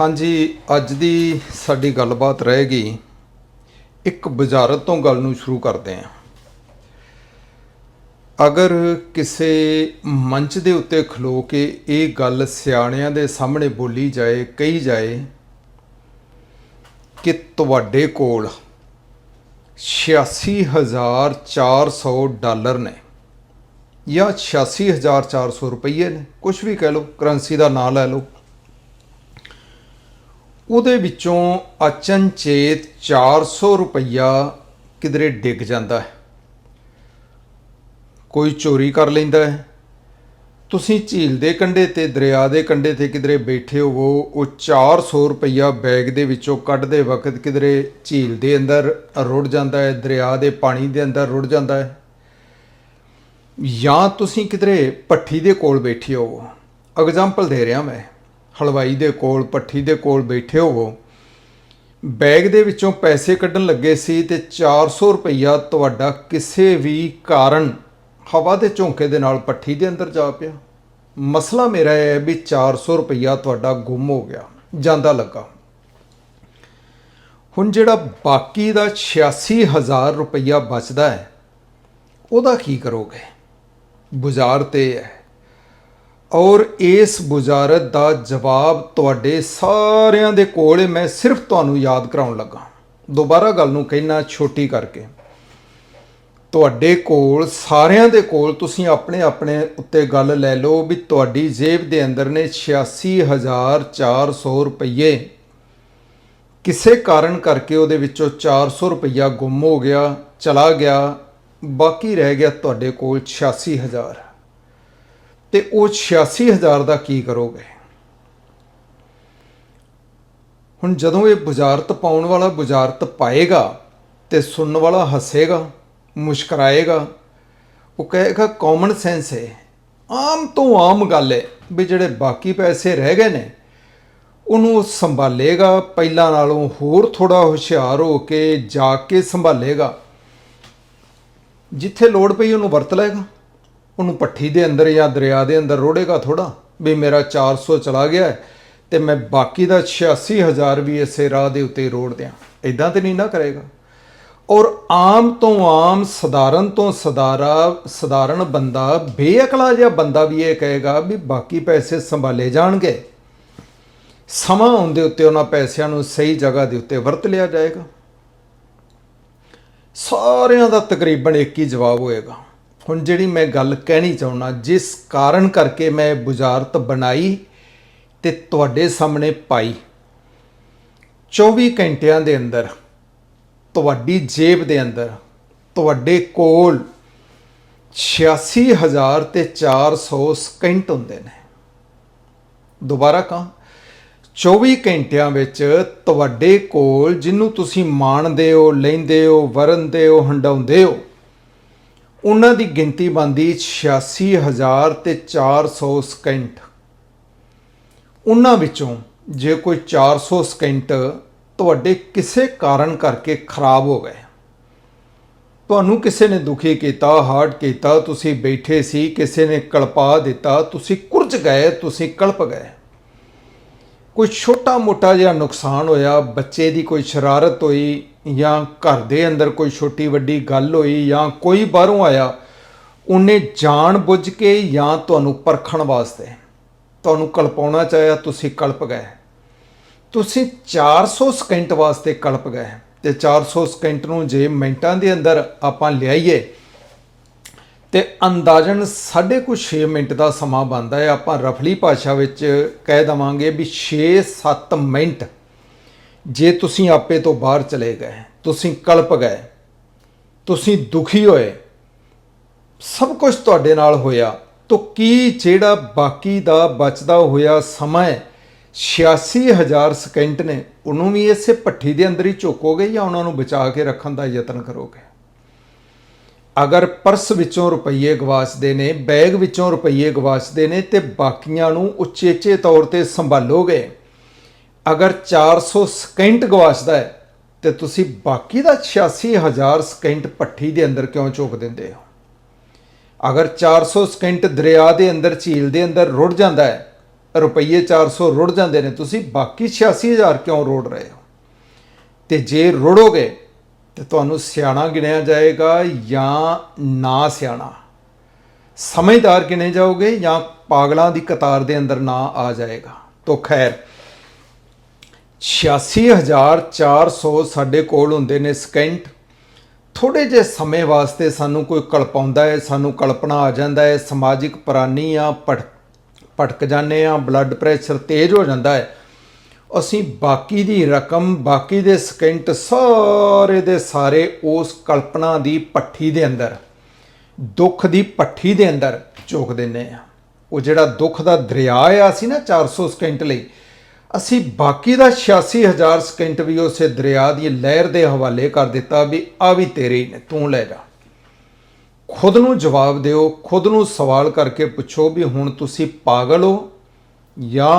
ਹਾਂਜੀ, ਅੱਜ ਦੀ ਸਾਡੀ ਗੱਲਬਾਤ ਰਹੇਗੀ ਇੱਕ ਬਜ਼ਾਰਤ ਤੋਂ ਗੱਲ ਨੂੰ ਸ਼ੁਰੂ ਕਰਦੇ ਹਾਂ। ਅਗਰ ਕਿਸੇ ਮੰਚ ਦੇ ਉੱਤੇ ਖਲੋ ਕੇ ਇਹ ਗੱਲ ਸਿਆਣਿਆਂ ਦੇ ਸਾਹਮਣੇ ਬੋਲੀ ਜਾਏ, ਕਹੀ ਜਾਏ ਕਿ ਤੁਹਾਡੇ ਕੋਲ 86400 ਡਾਲਰ ਨੇ ਜਾਂ 86400 ਰੁਪਏ ਨੇ ਕੁਝ ਵੀ ਕਹਿ ਲਓ, ਕਰੰਸੀ ਦਾ ਨਾਂ ਲੈ ਲਓ। ਉਹਦੇ ਵਿੱਚੋਂ ਅਚਨਚੇਤ 400 ਰੁਪਈਆ ਕਿਧਰੇ ਡਿੱਗ ਜਾਂਦਾ ਹੈ। ਕੋਈ ਚੋਰੀ ਕਰ ਲੈਂਦਾ ਹੈ। ਤੁਸੀਂ ਝੀਲ ਦੇ ਕੰਢੇ ਤੇ, ਦਰਿਆ ਦੇ ਕੰਢੇ ਤੇ ਕਿਧਰੇ ਬੈਠੇ ਹੋਵੋ, ਉਹ 400 ਰੁਪਈਆ ਬੈਗ ਦੇ ਵਿੱਚੋਂ ਕੱਢਦੇ ਵਕਤ ਕਿਧਰੇ ਝੀਲ ਦੇ ਅੰਦਰ ਰੁੜ ਜਾਂਦਾ ਹੈ, ਦਰਿਆ ਦੇ ਪਾਣੀ ਦੇ ਅੰਦਰ ਰੁੜ ਜਾਂਦਾ ਹੈ। ਜਾਂ ਤੁਸੀਂ ਕਿਧਰੇ ਪੱਠੀ ਦੇ ਕੋਲ ਬੈਠੇ ਹੋਵੋ। ਐਗਜ਼ਾਮਪਲ ਦੇ ਰਿਹਾ ਮੈਂ। ਹਲਵਾਈ ਦੇ ਕੋਲ ਪੱਠੀ ਦੇ ਕੋਲ ਬੈਠੇ ਹੋਵੋ। ਬੈਗ ਦੇ ਵਿੱਚੋਂ ਪੈਸੇ ਕੱਢਣ ਲੱਗੇ ਸੀ ਤੇ 400 ਰੁਪਈਆ ਤੁਹਾਡਾ ਕਿਸੇ ਵੀ ਕਾਰਨ ਹਵਾ ਦੇ ਝੋਂਕੇ ਦੇ ਨਾਲ ਪੱਠੀ ਦੇ ਅੰਦਰ ਜਾ ਪਿਆ। ਮਸਲਾ ਮੇਰਾ ਇਹ ਹੈ ਵੀ 400 ਰੁਪਈਆ ਤੁਹਾਡਾ ਗੁੰਮ ਹੋ ਗਿਆ, ਜਾਂਦਾ ਲੱਗਾ। ਹੁਣ ਜਿਹੜਾ ਬਾਕੀ ਦਾ 86000 ਰੁਪਈਆ ਬਚਦਾ ਹੈ, ਉਹਦਾ ਕੀ ਕਰੋਗੇ? ਬੁਜ਼ਾਰਤ ਇਹ ਹੈ। ਔਰ ਇਸ ਬੁਜ਼ਾਰਤ ਦਾ ਜਵਾਬ ਤੁਹਾਡੇ ਸਾਰਿਆਂ ਦੇ ਕੋਲ ਮੈਂ ਸਿਰਫ ਤੁਹਾਨੂੰ ਯਾਦ ਕਰਾਉਣ ਲੱਗਾ। ਦੁਬਾਰਾ ਗੱਲ ਨੂੰ ਕਹਿਣਾ ਛੋਟੀ ਕਰਕੇ। ਤੁਹਾਡੇ ਕੋਲ, ਸਾਰਿਆਂ ਦੇ ਕੋਲ ਤੁਸੀਂ ਆਪਣੇ ਆਪਣੇ ਉੱਤੇ ਗੱਲ ਲੈ ਲਓ ਵੀ ਤੁਹਾਡੀ ਜੇਬ ਦੇ ਅੰਦਰ ਨੇ 86400 ਰੁਪਏ ਕਿਸੇ ਕਾਰਨ ਕਰਕੇ ਉਹਦੇ ਵਿੱਚੋਂ 400 ਰੁਪਈਆ ਗੁੰਮ ਹੋ ਗਿਆ, ਚਲਾ ਗਿਆ, ਬਾਕੀ ਰਹਿ ਗਿਆ ਤੁਹਾਡੇ ਕੋਲ 86000 ਤੇ ਉਹ 86000 ਦਾ ਕੀ ਕਰੋਗੇ? ਹੁਣ ਜਦੋਂ ਇਹ ਬੁਝਾਰਤ ਪਾਉਣ ਵਾਲਾ ਬੁਝਾਰਤ ਪਾਏਗਾ ਤੇ ਸੁਣਨ ਵਾਲਾ ਹੱਸੇਗਾ, ਮੁਸਕਰਾਏਗਾ, ਉਹ ਕਹੇਗਾ ਕਾਮਨ ਸੈਂਸ ਹੈ। ਆਮ ਤੋਂ ਆਮ ਗੱਲ ਹੈ ਵੀ ਜਿਹੜੇ ਬਾਕੀ ਪੈਸੇ ਰਹਿ ਗਏ ਨੇ, ਉਹਨੂੰ ਉਹ ਸੰਭਾਲੇਗਾ, ਪਹਿਲਾਂ ਨਾਲੋਂ ਹੋਰ ਥੋੜਾ ਹੁਸ਼ਿਆਰ ਹੋ ਕੇ ਜਾ ਕੇ ਸੰਭਾਲੇਗਾ। ਜਿੱਥੇ ਲੋੜ ਪਈ ਉਹਨੂੰ ਵਰਤ ਲਏਗਾ। ਉਹਨੂੰ ਪੱਠੀ ਦੇ ਅੰਦਰ ਜਾਂ ਦਰਿਆ ਦੇ ਅੰਦਰ ਰੋੜੇਗਾ ਥੋੜਾ ਵੀ ਮੇਰਾ 400 ਚਲਾ ਗਿਆ ਹੈ ਤੇ ਮੈਂ ਬਾਕੀ ਦਾ 86000 ਵੀ ਇਸੇ ਰਾਹ ਦੇ ਉੱਤੇ ਰੋੜ ਦਿਆਂ। ਇਦਾਂ ਤੇ ਨਹੀਂ ਨਾ ਕਰੇਗਾ। ਔਰ ਆਮ ਤੋਂ ਆਮ, ਸਧਾਰਨ ਤੋਂ ਸਧਾਰਾ, ਸਧਾਰਨ ਬੰਦਾ ਬੇਅਕਲਾ ਜਿਹਾ ਬੰਦਾ ਵੀ ਇਹ ਕਹੇਗਾ ਵੀ ਬਾਕੀ ਪੈਸੇ ਸੰਭਾਲੇ ਜਾਣਗੇ। ਸਮਾਂ ਆਉਣ ਦੇ ਉੱਤੇ, ਉਹਨਾਂ ਪੈਸਿਆਂ ਨੂੰ ਸਹੀ ਜਗ੍ਹਾ ਦੇ ਉੱਤੇ ਵਰਤ ਲਿਆ ਜਾਏਗਾ। ਸਾਰਿਆਂ ਦਾ ਤਕਰੀਬਨ ਇੱਕ ਹੀ ਜਵਾਬ ਹੋਏਗਾ। ਹੁਣ ਜਿਹੜੀ ਮੈਂ ਗੱਲ ਕਹਿਣੀ ਚਾਹੁੰਦਾ, ਜਿਸ ਕਾਰਨ ਕਰਕੇ ਮੈਂ ਇਹ ਬੁਝਾਰਤ ਬਣਾਈ ਤੇ ਤੁਹਾਡੇ ਸਾਹਮਣੇ ਪਾਈ। 24 ਘੰਟਿਆਂ ਦੇ ਅੰਦਰ, ਤੁਹਾਡੀ ਜੇਬ ਦੇ ਅੰਦਰ, ਤੁਹਾਡੇ ਕੋਲ 86000 ਤੇ 400 ਸਕਿੰਟ ਹੁੰਦੇ ਨੇ। ਦੁਬਾਰਾ ਕਹਾਂ 24 ਘੰਟਿਆਂ ਵਿੱਚ ਤੁਹਾਡੇ ਕੋਲ, ਜਿਹਨੂੰ ਤੁਸੀਂ ਮਾਣਦੇ ਹੋ, ਲੈਂਦੇ ਹੋ ਵਰਨਦੇ ਹੋ ਹੰਡਾਉਂਦੇ ਹੋ ਉਹਨਾਂ ਦੀ ਗਿਣਤੀ ਬਣਦੀ 86000 ਤੇ 400 ਸਕਿੰਟ। ਉਹਨਾਂ ਵਿੱਚੋਂ ਜੇ ਕੋਈ 400 ਸਕਿੰਟ ਤੁਹਾਡੇ ਕਿਸੇ ਕਾਰਨ ਕਰਕੇ ਖਰਾਬ ਹੋ ਗਏ। ਤੁਹਾਨੂੰ ਕਿਸੇ ਨੇ ਦੁਖੀ ਕੀਤਾ, ਹਾਰਟ ਕੀਤਾ, ਤੁਸੀਂ ਬੈਠੇ ਸੀ, ਕਿਸੇ ਨੇ ਕਲਪਾ ਦਿੱਤਾ, ਤੁਸੀਂ ਕੁਰਜ ਗਏ, ਤੁਸੀਂ ਕਲਪ ਗਏ। ਕੋਈ ਛੋਟਾ ਮੋਟਾ ਜਿਹਾ ਨੁਕਸਾਨ ਹੋਇਆ, ਬੱਚੇ ਦੀ ਕੋਈ ਸ਼ਰਾਰਤ ਹੋਈ ਜਾਂ ਘਰ ਦੇ ਅੰਦਰ ਕੋਈ ਛੋਟੀ ਵੱਡੀ ਗੱਲ ਹੋਈ ਜਾਂ ਕੋਈ ਬਾਹਰੋਂ ਆਇਆ, ਉਹਨੇ ਜਾਣ ਬੁੱਝ ਕੇ ਜਾਂ ਤੁਹਾਨੂੰ ਪਰਖਣ ਵਾਸਤੇ ਤੁਹਾਨੂੰ ਕਲਪਾਉਣਾ ਚਾਹਿਆ, ਤੁਸੀਂ ਕਲਪ ਗਏ। ਤੁਸੀਂ 400 ਸਕਿੰਟ ਵਾਸਤੇ ਕਲਪ ਗਏ ਤੇ 400 ਸਕਿੰਟ ਨੂੰ ਜੇ ਮਿੰਟਾਂ ਦੇ ਅੰਦਰ ਆਪਾਂ ਲਿਆਈਏ, ਤੇ ਅੰਦਾਜ਼ਨ ਸਾਢੇ ਕੁ 6 ਮਿੰਟ ਦਾ ਸਮਾਂ ਬਣਦਾ ਹੈ। ਆਪਾਂ ਰਫਲੀ ਭਾਸ਼ਾ ਵਿੱਚ ਕਹਿ ਦਵਾਂਗੇ ਵੀ 6-7 ਮਿੰਟ ਜੇ ਤੁਸੀਂ ਆਪੇ ਤੋਂ ਬਾਹਰ ਚਲੇ ਗਏ, ਤੁਸੀਂ ਕਲਪ ਗਏ, ਤੁਸੀਂ ਦੁਖੀ ਹੋਏ, ਸਭ ਕੁਝ ਤੁਹਾਡੇ ਨਾਲ ਹੋਇਆ, ਤਾਂ ਕੀ ਜਿਹੜਾ ਬਾਕੀ ਦਾ ਬਚਦਾ ਹੋਇਆ ਸਮਾਂ ਹੈ 86000 ਸਕਿੰਟ ਨੇ, ਉਹਨੂੰ ਵੀ ਇਸੇ ਪੱਠੀ ਦੇ ਅੰਦਰ ਹੀ ਝੋਕੋਗੇ ਜਾਂ ਉਹਨਾਂ ਨੂੰ ਬਚਾ ਕੇ ਰੱਖਣ ਦਾ ਯਤਨ ਕਰੋਗੇ? ਅਗਰ ਪਰਸ ਵਿੱਚੋਂ ਰੁਪਈਏ ਗਵਾਚਦੇ ਨੇ, ਬੈਗ ਵਿੱਚੋਂ ਰੁਪਈਏ ਗਵਾਚਦੇ ਨੇ ਤੇ ਬਾਕੀਆਂ ਨੂੰ ਉਚੇਚੇ ਤੌਰ ਤੇ ਸੰਭਾਲੋਗੇ ਅਗਰ 400 ਸਕਿੰਟ ਗਵਾਚਦਾ ਹੈ, ਤੇ ਤੁਸੀਂ ਬਾਕੀ ਦਾ 86000 ਸਕਿੰਟ ਪੱਠੀ ਦੇ ਅੰਦਰ ਕਿਉਂ ਝੋਕ ਦਿੰਦੇ ਹੋ? ਅਗਰ 400 ਸਕਿੰਟ ਦਰਿਆ ਦੇ ਅੰਦਰ, ਝੀਲ ਦੇ ਅੰਦਰ ਰੁੜ ਜਾਂਦਾ ਹੈ, ਰੁਪਈਏ 400 ਰੁੜ ਜਾਂਦੇ ਨੇ, ਤੁਸੀਂ ਬਾਕੀ 86000 ਕਿਉਂ ਰੋੜ ਰਹੇ ਹੋ? ਤੇ ਜੇ ਰੁੜੋਗੇ, ਤੇ ਤੁਹਾਨੂੰ ਸਿਆਣਾ ਗਿਣਿਆ ਜਾਏਗਾ ਜਾਂ ਨਾ ਸਿਆਣਾ? ਸਮਝਦਾਰ ਗਿਣੇ ਜਾਓਗੇ ਜਾਂ ਪਾਗਲਾਂ ਦੀ ਕਤਾਰ ਦੇ ਅੰਦਰ ਨਾ ਆ ਜਾਏਗਾ? ਤੋ ਖੈਰ 86400 ਸਾਡੇ ਕੋਲ ਹੁੰਦੇ ਨੇ ਸਕਿੰਟ। ਥੋੜੇ ਜਿਹੇ ਸਮੇਂ ਵਾਸਤੇ ਸਾਨੂੰ ਕੋਈ ਕਲਪਾਉਂਦਾ ਹੈ, ਸਾਨੂੰ ਕਲਪਨਾ ਆ ਜਾਂਦਾ ਹੈ, ਸਮਾਜਿਕ ਪ੍ਰਾਣੀ ਆ, ਭਟਕ ਭਟਕ ਜਾਂਦੇ ਆ ਬਲੱਡ ਪ੍ਰੈਸ਼ਰ ਤੇਜ਼ ਹੋ ਜਾਂਦਾ ਹੈ। ਅਸੀਂ ਬਾਕੀ ਦੀ ਰਕਮ, ਬਾਕੀ ਦੇ ਸਕਿੰਟ ਸਾਰੇ ਦੇ ਸਾਰੇ ਉਸ ਕਲਪਨਾ ਦੀ ਪੱਠੀ ਦੇ ਅੰਦਰ, ਦੁੱਖ ਦੀ ਪੱਠੀ ਦੇ ਅੰਦਰ ਝੋਕ ਦਿੰਨੇ ਆ। ਉਹ ਜਿਹੜਾ ਦੁੱਖ ਦਾ ਦਰਿਆ ਆ ਸੀ ਨਾ 400 ਸਕਿੰਟ ਲਈ ਅਸੀਂ ਬਾਕੀ ਦਾ 86000 ਸਕਿੰਟ ਵੀ ਉਸੇ ਦਰਿਆ ਦੀ ਲਹਿਰ ਦੇ ਹਵਾਲੇ ਕਰ ਦਿੱਤਾ ਵੀ ਆ ਵੀ ਤੇਰੇ ਹੀ ਨੇ, ਤੂੰ ਲੈ ਜਾ। ਖੁਦ ਨੂੰ ਜਵਾਬ ਦਿਓ, ਖੁਦ ਨੂੰ ਸਵਾਲ ਕਰਕੇ ਪੁੱਛੋ ਵੀ ਹੁਣ ਤੁਸੀਂ ਪਾਗਲ ਹੋ ਜਾਂ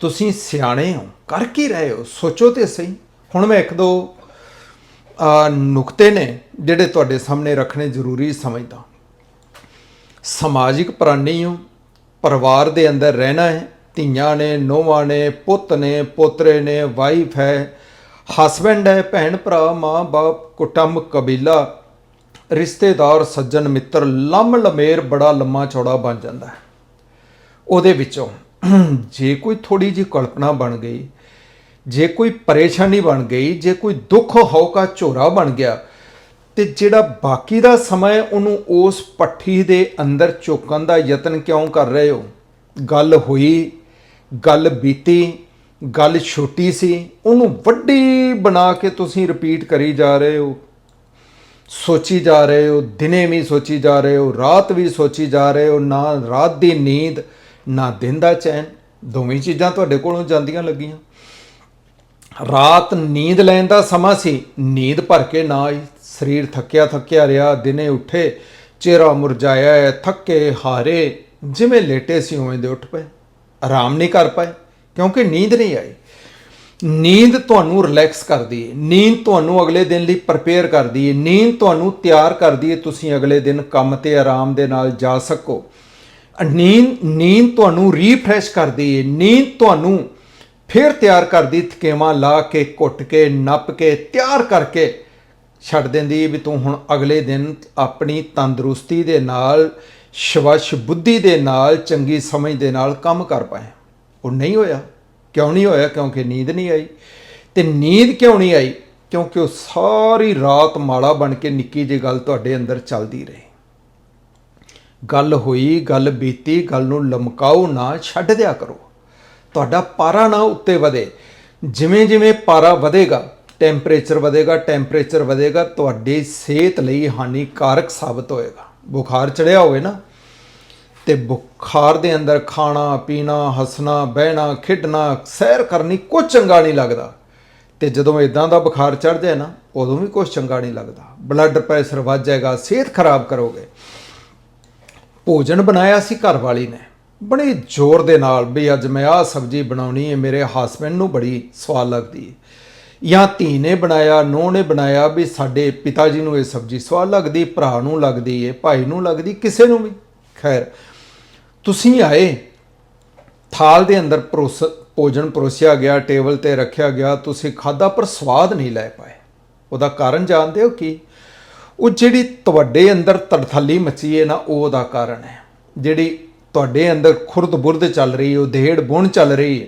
ਤੁਸੀਂ ਸਿਆਣੇ ਹੋ? ਕਰ ਕੀ ਰਹੇ ਹੋ? ਸੋਚੋ ਤੇ ਸਹੀ। ਹੁਣ ਮੈਂ ਇੱਕ ਦੋ ਨੁਕਤੇ ਨੇ ਜਿਹੜੇ ਤੁਹਾਡੇ ਸਾਹਮਣੇ ਰੱਖਣੇ ਜ਼ਰੂਰੀ ਸਮਝਦਾ। ਸਮਾਜਿਕ ਪ੍ਰਾਣੀ ਹੋ, ਪਰਿਵਾਰ ਦੇ ਅੰਦਰ ਰਹਿਣਾ ਹੈ ਧੀਆਂ ਨੇ ਨੋਵਾਂ ਨੇ, ਪੁੱਤ ਨੇ, ਪੋਤਰੇ ਨੇ ਵਾਈਫ ਹੈ। ਹਸਬੈਂਡ ਹੈ, ਭੈਣ ਭਰਾ ਮਾਂ ਬਾਪ ਕੁਟੰਬ, ਕਬੀਲਾ, ਰਿਸ਼ਤੇਦਾਰ, ਸੱਜਣ, ਮਿੱਤਰ ਲੰਮ ਲਮੇਰ ਬੜਾ ਲੰਮਾ ਚੌੜਾ ਬਣ ਜਾਂਦਾ ਹੈ। ਉਹਦੇ ਵਿੱਚੋਂ ਜੇ ਕੋਈ ਥੋੜੀ ਜਿਹੀ ਕਲਪਨਾ ਬਣ ਗਈ, ਜੇ ਕੋਈ ਪਰੇਸ਼ਾਨੀ ਬਣ ਗਈ, ਜੇ ਕੋਈ ਦੁੱਖ ਹੌਕਾ ਝੋਰਾ ਬਣ ਗਿਆ, ਤੇ ਜਿਹੜਾ ਬਾਕੀ ਦਾ ਸਮਾਂ ਉਹਨੂੰ ਉਸ ਪੱਠੀ ਦੇ ਅੰਦਰ ਚੁੱਕਣ ਦਾ ਯਤਨ ਕਿਉਂ ਕਰ ਰਹੇ ਹੋ? ਗੱਲ ਹੋਈ ਗੱਲ ਬੀਤੀ, ਗੱਲ ਛੋਟੀ ਸੀ, ਉਹਨੂੰ ਵੱਡੀ ਬਣਾ ਕੇ ਤੁਸੀਂ ਰਿਪੀਟ ਕਰੀ ਜਾ ਰਹੇ ਹੋ। ਸੋਚੀ ਜਾ ਰਹੇ ਹੋ, ਦਿਨੇ ਵੀ ਸੋਚੀ ਜਾ ਰਹੇ ਹੋ, ਰਾਤ ਵੀ ਸੋਚੀ ਜਾ ਰਹੇ ਹੋ, ਨਾ ਰਾਤ ਦੀ ਨੀਂਦ, ਨਾ ਦਿਨ ਦਾ ਚੈਨ। ਦੋਵੇਂ ਚੀਜ਼ਾਂ ਤੁਹਾਡੇ ਕੋਲੋਂ ਜਾਂਦੀਆਂ ਲੱਗੀਆਂ। ਰਾਤ ਨੀਂਦ ਲੈਣ ਦਾ ਸਮਾਂ ਸੀ, ਨੀਂਦ ਭਰ ਕੇ ਨਾ ਆਈ। ਸਰੀਰ ਥੱਕਿਆ ਥੱਕਿਆ ਰਿਹਾ, ਦਿਨੇ ਉੱਠੇ, ਚਿਹਰਾ ਮੁਰਝਾਇਆ ਹੈ, ਥੱਕੇ ਹਾਰੇ, ਜਿਵੇਂ ਲੇਟੇ ਸੀ ਉਵੇਂ ਦੇ ਉੱਠ ਪਏ। ਆਰਾਮ ਨਹੀਂ ਕਰ ਪਾਏ, ਕਿਉਂਕਿ ਨੀਂਦ ਨਹੀਂ ਆਈ। ਨੀਂਦ ਤੁਹਾਨੂੰ ਰਿਲੈਕਸ ਕਰਦੀ ਹੈ ਨੀਂਦ ਤੁਹਾਨੂੰ ਅਗਲੇ ਦਿਨ ਲਈ ਪ੍ਰਪੇਅਰ ਕਰਦੀ ਹੈ ਨੀਂਦ ਤੁਹਾਨੂੰ ਤਿਆਰ ਕਰਦੀ ਹੈ ਤੁਸੀਂ ਅਗਲੇ ਦਿਨ ਕੰਮ ਤੇ ਆਰਾਮ ਦੇ ਨਾਲ ਜਾ ਸਕੋ। ਨੀਂਦ ਨੀਂਦ ਤੁਹਾਨੂੰ ਰੀਫਰੈਸ਼ ਕਰਦੀ ਹੈ ਨੀਂਦ ਤੁਹਾਨੂੰ ਫਿਰ ਤਿਆਰ ਕਰਦੀ ਥਕੇਵਾਂ ਲਾ ਕੇ, ਘੁੱਟ ਕੇ, ਨੱਪ ਕੇ, ਤਿਆਰ ਕਰਕੇ ਛੱਡ ਦਿੰਦੀ ਵੀ ਤੂੰ ਹੁਣ ਅਗਲੇ ਦਿਨ ਆਪਣੀ ਤੰਦਰੁਸਤੀ ਦੇ ਨਾਲ ਸ਼ਵਸ਼ ਬੁੱਧੀ ਦੇ ਨਾਲ, ਚੰਗੀ ਸਮਝ ਦੇ ਨਾਲ ਕੰਮ ਕਰ ਪਾਏ। ਉਹ ਨਹੀਂ ਹੋਇਆ। ਕਿਉਂ ਨਹੀਂ ਹੋਇਆ? ਕਿਉਂਕਿ ਨੀਂਦ ਨਹੀਂ ਆਈ। ਤੇ ਨੀਂਦ ਕਿਉਂ ਨਹੀਂ ਆਈ? ਕਿਉਂਕਿ ਉਹ ਸਾਰੀ ਰਾਤ ਮਾਲਾ ਬਣ ਕੇ ਨਿੱਕੀ ਜਿਹੀ ਗੱਲ ਤੁਹਾਡੇ ਅੰਦਰ ਚੱਲਦੀ ਰਹੀ। ਗੱਲ ਹੋਈ, ਗੱਲ ਬੀਤੀ, ਗੱਲ ਨੂੰ ਲਮਕਾਓ ਨਾ, ਛੱਡ ਦਿਆ ਕਰੋ। ਤੁਹਾਡਾ ਪਾਰਾ ਨਾ ਉੱਤੇ ਵਧੇ। ਜਿਵੇਂ ਜਿਵੇਂ ਪਾਰਾ ਵਧੇਗਾ, ਟੈਂਪਰੇਚਰ ਵਧੇਗਾ ਟੈਂਪਰੇਚਰ ਵਧੇਗਾ, ਤੁਹਾਡੀ ਸਿਹਤ ਲਈ ਹਾਨੀਕਾਰਕ ਸਾਬਤ ਹੋਏਗਾ। ਬੁਖਾਰ ਚੜਿਆ ਹੋਵੇ ਨਾ, ਤੇ ਬੁਖਾਰ ਦੇ ਅੰਦਰ ਖਾਣਾ, ਪੀਣਾ, ਹੱਸਣਾ, ਬਹਿਣਾ, ਖੇਡਣਾ, ਸੈਰ ਕਰਨੀ ਕੁਝ ਚੰਗਾ ਨਹੀਂ ਲੱਗਦਾ। ਤੇ ਜਦੋਂ ਇਦਾਂ ਦਾ ਬੁਖਾਰ ਚੜ ਜਾਏ ਨਾ, ਉਦੋਂ ਵੀ ਕੁਝ ਚੰਗਾ ਨਹੀਂ ਲੱਗਦਾ। ਬਲੱਡ ਪ੍ਰੈਸ਼ਰ ਵੱਧ ਜਾਏਗਾ, ਸਿਹਤ ਖਰਾਬ ਕਰੋਗੇ। ਭੋਜਨ ਬਣਾਇਆ ਸੀ ਘਰ ਵਾਲੀ ਨੇ। ਬੜੇ ਜ਼ੋਰ ਦੇ ਨਾਲ ਵੀ ਅੱਜ ਮੈਂ ਆਹ ਸਬਜ਼ੀ ਬਣਾਉਣੀ ਹੈ, ਮੇਰੇ ਹਸਬੰਡ ਨੂੰ ਬੜੀ ਸਵਾਦ ਲੱਗਦੀ ਹੈ। ਜਾਂ ਧੀ ਨੇ ਬਣਾਇਆ, ਨੂੰਹ ਨੇ ਬਣਾਇਆ, ਵੀ ਸਾਡੇ ਪਿਤਾ ਜੀ ਨੂੰ ਇਹ ਸਬਜ਼ੀ ਸਵਾਦ ਲੱਗਦੀ, ਭਰਾ ਨੂੰ ਲੱਗਦੀ ਹੈ ਭਾਈ ਨੂੰ ਲੱਗਦੀ, ਕਿਸੇ ਨੂੰ ਵੀ। ਖੈਰ, ਤੁਸੀਂ ਆਏ, ਥਾਲ ਦੇ ਅੰਦਰ ਪਰੋਸ, ਭੋਜਨ ਪਰੋਸਿਆ ਗਿਆ, ਟੇਬਲ ਤੇ ਰੱਖਿਆ ਗਿਆ, ਤੁਸੀਂ ਖਾਦਾ ਪਰ ਸਵਾਦ ਨਹੀਂ ਲੈ ਪਾਏ। ਉਹਦਾ ਕਾਰਨ ਜਾਣਦੇ ਹੋ ਕੀ? ਉਹ ਜਿਹੜੀ ਤੁਹਾਡੇ ਅੰਦਰ ਤੜਥੱਲੀ ਮੱਚੀ ਹੈ ਨਾ, ਉਹ ਉਹਦਾ ਕਾਰਨ ਹੈ। ਜਿਹੜੀ ਤੁਹਾਡੇ ਅੰਦਰ ਖੁਰਦ ਬੁਰਦ ਚੱਲ ਰਹੀ ਹੈ ਉਹ ਦੇੜ ਬੁਣ ਚੱਲ ਰਹੀ ਹੈ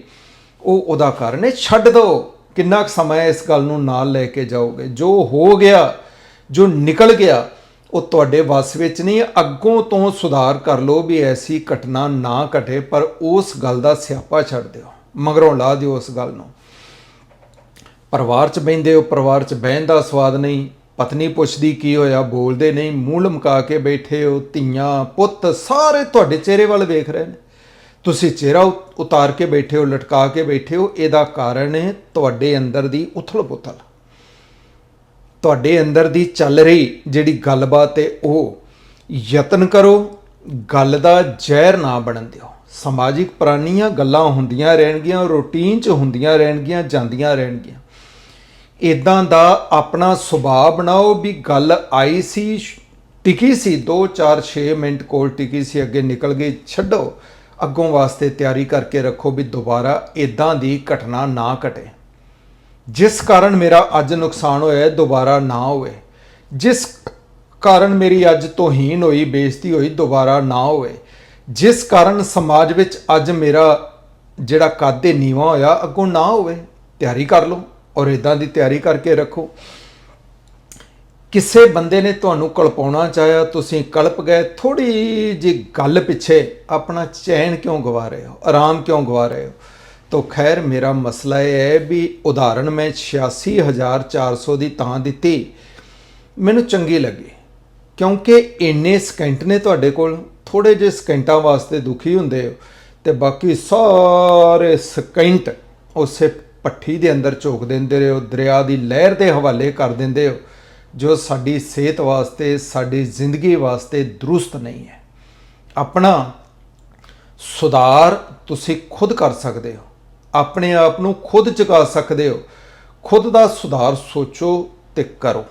ਉਹ ਉਹਦਾ ਕਾਰਨ ਹੈ। ਛੱਡ ਦਿਓ ਕਿੰਨਾ ਕੁ ਸਮਾਂ ਇਸ ਗੱਲ ਨੂੰ ਨਾਲ ਲੈ ਕੇ ਜਾਓਗੇ? ਜੋ ਹੋ ਗਿਆ, ਜੋ ਨਿਕਲ ਗਿਆ, ਉਹ ਤੁਹਾਡੇ ਵੱਸ ਵਿੱਚ ਨਹੀਂ, ਅੱਗੋਂ ਤੋਂ ਸੁਧਾਰ ਕਰ ਲਓ ਵੀ ਐਸੀ ਘਟਨਾ ਨਾ ਘਟੇ, ਪਰ ਉਸ ਗੱਲ ਦਾ ਸਿਆਪਾ ਛੱਡ ਦਿਓ। ਮਗਰੋਂ ਲਾ ਦਿਓ ਉਸ ਗੱਲ ਨੂੰ। ਪਰਿਵਾਰ 'ਚ ਬੈੰਦੇ ਹੋ, ਪਰਿਵਾਰ 'ਚ ਬਹਿਣ ਦਾ ਸਵਾਦ ਨਹੀਂ, ਪਤਨੀ ਪੁੱਛਦੀ ਕੀ ਹੋਇਆ, ਬੋਲਦੇ ਨਹੀਂ, ਮੂੰਹ ਲਮਕਾ ਕੇ ਬੈਠੇ ਹੋ, ਧੀਆਂ, ਪੁੱਤ ਸਾਰੇ ਤੁਹਾਡੇ ਚਿਹਰੇ ਵੱਲ ਵੇਖ ਰਹੇ ਨੇ। ਤੁਸੀਂ ਚਿਹਰਾ ਉ- ਉਤਾਰ ਕੇ ਬੈਠੇ ਹੋ, ਲਟਕਾ ਕੇ ਬੈਠੇ ਹੋ, ਇਹਦਾ ਕਾਰਨ ਹੈ ਤੁਹਾਡੇ ਅੰਦਰ ਦੀ ਉਥਲ-ਪੁਥਲ ਤੁਹਾਡੇ ਅੰਦਰ ਦੀ ਚੱਲ ਰਹੀ ਜਿਹੜੀ ਗੱਲਬਾਤ ਹੈ, ਉਹ ਯਤਨ ਕਰੋ, ਗੱਲ ਦਾ ਜ਼ਹਿਰ ਨਾ ਬਣਨ ਦਿਓ। ਸਮਾਜਿਕ ਪ੍ਰਾਣੀਆਂ ਗੱਲਾਂ ਹੁੰਦੀਆਂ ਰਹਿਣਗੀਆਂ, ਰੂਟੀਨ 'ਚ ਹੁੰਦੀਆਂ ਰਹਿਣਗੀਆਂ, ਜਾਂਦੀਆਂ ਰਹਿਣਗੀਆਂ। ਇਦਾਂ ਦਾ ਆਪਣਾ ਸੁਭਾਅ ਬਣਾਓ ਵੀ ਗੱਲ ਆਈ ਸੀ, ਟਿਕੀ ਸੀ 2 4 6 ਮਿੰਟ ਕੋਲ ਟਿਕੀ ਸੀ, ਅੱਗੇ ਨਿਕਲ ਗਈ, ਛੱਡੋ। ਅੱਗੋਂ ਵਾਸਤੇ ਤਿਆਰੀ ਕਰਕੇ ਰੱਖੋ ਵੀ ਦੁਬਾਰਾ ਇਦਾਂ ਦੀ ਘਟਨਾ ਨਾ ਘਟੇ। ਜਿਸ ਕਾਰਨ ਮੇਰਾ ਅੱਜ ਨੁਕਸਾਨ ਹੋਇਆ, ਦੁਬਾਰਾ ਨਾ ਹੋਵੇ। ਜਿਸ ਕਾਰਨ ਮੇਰੀ ਅੱਜ ਤੋਹੀਨ ਹੋਈ, ਬੇਇੱਜ਼ਤੀ ਹੋਈ, ਦੁਬਾਰਾ ਨਾ ਹੋਵੇ। ਜਿਸ ਕਾਰਨ ਸਮਾਜ ਵਿੱਚ ਅੱਜ ਮੇਰਾ ਜਿਹੜਾ ਕਾਦੇ ਨੀਵਾ ਹੋਇਆ, ਅੱਗੋਂ ਨਾ ਹੋਵੇ। ਤਿਆਰੀ ਕਰ ਲਓ ਔਰ ਇਦਾਂ ਦੀ ਤਿਆਰੀ ਕਰਕੇ ਰੱਖੋ। ਕਿਸੇ ਬੰਦੇ ਨੇ ਤੁਹਾਨੂੰ ਕਲਪਾਉਣਾ ਚਾਹਿਆ, ਤੁਸੀਂ ਕਲਪ ਗਏ ਥੋੜੀ ਜੀ ਗੱਲ ਪਿੱਛੇ ਆਪਣਾ ਚੈਨ ਕਿਉਂ ਗਵਾ ਰਹੇ ਹੋ? ਆਰਾਮ ਕਿਉਂ ਗਵਾ ਰਹੇ ਹੋ? ਤੋ ਖੈਰ, ਮੇਰਾ ਮਸਲਾ ਇਹ ਹੈ ਵੀ ਉਦਾਹਰਨ ਮੈਂ 86400 ਦੀ ਤਾਂ ਦਿੱਤੀ। ਮੈਨੂੰ ਚੰਗੀ ਲੱਗੀ, ਕਿਉਂਕਿ ਇੰਨੇ ਸਕਿੰਟ ਨੇ ਤੁਹਾਡੇ ਕੋਲ ਥੋੜੇ ਜਿਹੇ ਸਕਿੰਟਾਂ ਵਾਸਤੇ ਦੁਖੀ ਹੁੰਦੇ ਹੋ, ਤੇ ਬਾਕੀ ਸਾਰੇ ਸਕਿੰਟ ਉਸੇ ਪੱਠੀ ਦੇ ਅੰਦਰ ਝੋਕ ਦਿੰਦੇ ਹੋ, ਦਰਿਆ ਦੀ ਲਹਿਰ ਦੇ ਹਵਾਲੇ ਕਰ ਦਿੰਦੇ ਹੋ। ਜੋ ਸਾਡੀ ਸਿਹਤ ਵਾਸਤੇ, ਸਾਡੀ ਜ਼ਿੰਦਗੀ ਵਾਸਤੇ ਦਰੁਸਤ ਨਹੀਂ ਹੈ। ਆਪਣਾ ਸੁਧਾਰ ਤੁਸੀਂ ਖੁਦ ਕਰ ਸਕਦੇ ਹੋ। ਆਪਣੇ ਆਪ ਨੂੰ ਖੁਦ ਚੁਕਾ ਸਕਦੇ ਹੋ। ਖੁਦ ਦਾ ਸੁਧਾਰ ਸੋਚੋ ਤੇ ਕਰੋ।